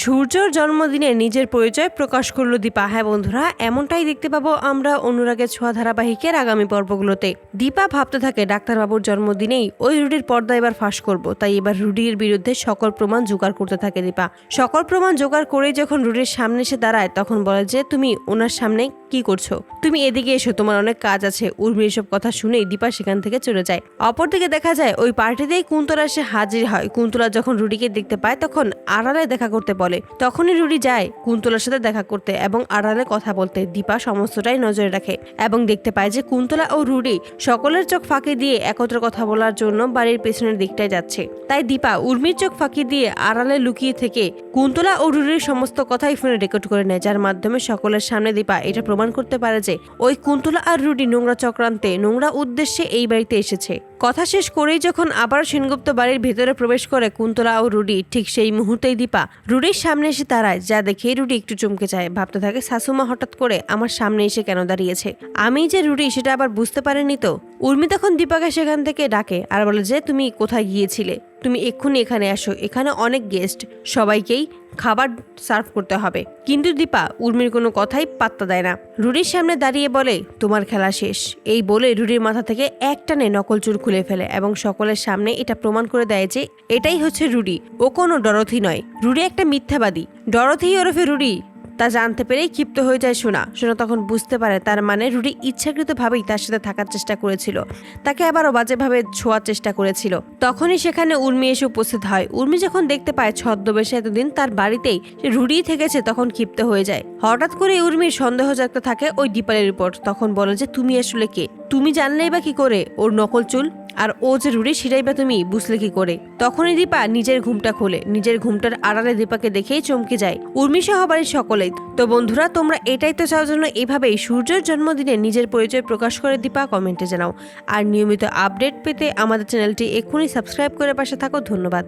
সূর্যর জন্মদিনে নিজের পরিচয় প্রকাশ করল দীপা। হ্যাঁ বন্ধুরা, এমনটাই দেখতে পাবো আমরা অনুরাগের ছোঁয়া ধারাবাহিকের আগামী পর্বগুলোতে। দীপা ভাবতে থাকে, ডাক্তারবাবুর জন্মদিনেই ওই রুডির পর্দা এবার ফাঁস করব। তাই এবার রুডির বিরুদ্ধে সকল প্রমাণ জোগাড় করতে থাকে দীপা। সকল প্রমাণ জোগাড় করেই যখন রুডির সামনে এসে দাঁড়ায়, তখন বলে যে, তুমি ওনার সামনে কি করছ? তুমি এদিকে এসো, তোমার অনেক কাজ আছে। উর্মি এসব কথা শুনেই দীপা সেখান থেকে চলে যায়। অপরদিকে দেখা যায়, ওই পার্টিতেই কুন্তলা এসে হাজির হয়। কুন্তলা যখন রুডিকে দেখতে পায়, তখন আড়ালে দেখা করতে বলে। তখনই রুডি যায় কুন্তলার সাথে দেখা করতে এবং আড়ালে কথা বলতে। দীপা সমস্তটাই নজরে রাখে এবং দেখতে পায় যে কুন্তলা ও রুডি সকলের চোখ ফাঁকি দিয়ে একত্র কথা বলার জন্য বাড়ির পেছনের দিকটায় যাচ্ছে। তাই দীপা উর্মির চোখ ফাঁকি দিয়ে আড়ালে লুকিয়ে থেকে কুন্তলা ও রুডির সমস্ত কথাই ফোনে রেকর্ড করে নেয়, যার মাধ্যমে সকলের সামনে দীপা এটা প্রমাণ করতে পারে যে ওই কুন্তলা আর রুডি নোংরা চক্রান্তে নোংরা উদ্দেশ্যে এই বাড়িতে এসেছে। কথা শেষ করেই যখন আবার সেনগুপ্ত বাড়ির ভেতরে প্রবেশ করে কুন্তলা ও রুডি, ঠিক সেই মুহূর্তেই দীপা রুডির সামনে এসে দাঁড়ায়, যা দেখে রুডি একটু চমকে যায়। ভাবতে থাকে, শাশুমা হঠাৎ করে আমার সামনে এসে কেন দাঁড়িয়েছে? আমি যে রুডি, সেটা আবার বুঝতে পারেনি তো? উর্মি তখন দীপাকে সেখান থেকে ডাকে আর বলে যে, তুমি কোথায় গিয়েছিলে? তুমি এক্ষুনি এখানে আসো এখানে অনেক গেস্ট সবাইকেই খাবার সার্ভ করতে হবে। কিন্তু দীপা উর্মির কোনো কথাই পাত্তা দেয় না। রুডির সামনে দাঁড়িয়ে বলে, তোমার খেলা শেষ। এই বলে রুডির মাথা থেকে একটানে নকল চুর খুলে ফেলে এবং সকলের সামনে এটা প্রমাণ করে দেয় যে, এটাই হচ্ছে রুডি। ও কোনো ডরথি নয়। রুডি একটা মিথ্যাবাদী। ডরথি ওরফে রুডি। তা জানতে পেরেই ক্ষিপ্ত হয়ে যায় সোনা। সোনা তখন বুঝতে পারে তার মানে রুডি ইচ্ছাকৃতভাবেই তার সাথে থাকার চেষ্টা করেছিল। তাকে আবারও বাজেভাবে ছোঁয়ার চেষ্টা করেছিল। তখনই সেখানে উর্মি এসে উপস্থিত হয়। উর্মি যখন দেখতে পায় ছদ্মবেশে এতদিন তার বাড়িতেই রুডি থেকেছে, তখন ক্ষিপ্ত হয়ে যায়। হঠাৎ করে উর্মির সন্দেহ জাগতে থাকে ওই ডিপালের উপর। তখন বলে যে, তুমি আসলে কে? তুমি জানলেই বা কি করে? ওর নকল চুল? আর ও যে রুড়ি সেটাই বা তুমি বুঝলে কি করে? তখনই দীপা নিজের ঘুমটা খোলে। নিজের ঘুমটার আড়ালে দীপাকে দেখেই চমকে যায়। উর্মি সহ বাড়ির সকলে। তো বন্ধুরা, তোমরা এটাই তো চাও জন্য এভাবেই সূর্যের জন্মদিনে নিজের পরিচয় প্রকাশ করে দীপা কমেন্টে জানাও। আর নিয়মিত আপডেট পেতে আমাদের চ্যানেলটি এক্ষুনি সাবস্ক্রাইব করে পাশে থাকো। ধন্যবাদ।